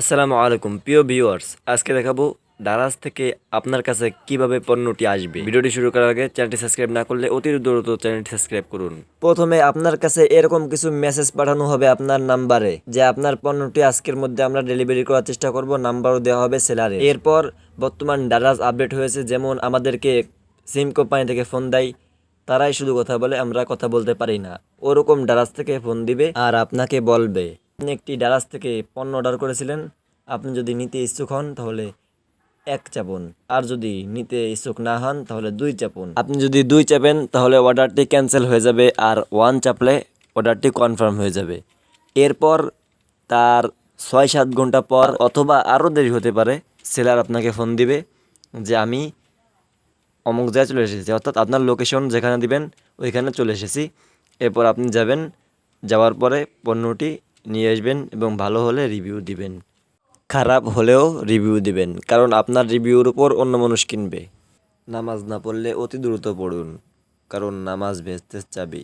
আসসালামু আলাইকুম। প্রিয় ভিউয়ার্স, আজকে দেখাবো দারাজ থেকে আপনার কাছে কীভাবে পণ্যটি আসবে। ভিডিওটি শুরু করার আগে চ্যানেলটি সাবস্ক্রাইব না করলে অতি দ্রুত চ্যানেলটি সাবস্ক্রাইব করুন। প্রথমে আপনার কাছে এরকম কিছু মেসেজ পাঠানো হবে আপনার নাম্বারে, যে আপনার পণ্যটি আজকের মধ্যে আমরা ডেলিভারি করার চেষ্টা করব, নাম্বারও দেওয়া হবে সেলারে। এরপর বর্তমান দারাজ আপডেট হয়েছে, যেমন আমাদেরকে সিম কোম্পানি থেকে ফোন দেয়, তারাই শুধু কথা বলে, আমরা কথা বলতে পারি না। ওরকম ডারাজ থেকে ফোন দিবে আর আপনাকে বলবে। আপনি একটি ডালাস থেকে পণ্য অর্ডার করেছিলেন। আপনি যদি নিতে ইচ্ছুক হন, তাহলে এক চাপুন। আর যদি নিতে ইচ্ছুক না হন, তাহলে দুই চাপুন। আপনি যদি দুই চাপেন, তাহলে অর্ডারটি ক্যান্সেল হয়ে যাবে আর ওয়ান চাপলে অর্ডারটি কনফার্ম হয়ে যাবে। এরপর তার ছয় সাত ঘণ্টা পর অথবা আরও দেরি হতে পারে, সেলার আপনাকে ফোন দিবে যে, আমি অমুক জায়গায় চলে এসেছি। অর্থাৎ আপনার লোকেশন যেখানে দিবেন, ওইখানে চলে এসেছি। এরপর আপনি যাবেন, যাওয়ার পরে পণ্যটি নিয়ে আসবেন এবং ভালো হলে রিভিউ দিবেন। খারাপ হলেও রিভিউ দিবেন, কারণ আপনার রিভিউর উপর অন্য মানুষ কিনবে। নামাজ না পড়লে অতি দ্রুত পড়ুন, কারণ নামাজ ভেজতে চাবি।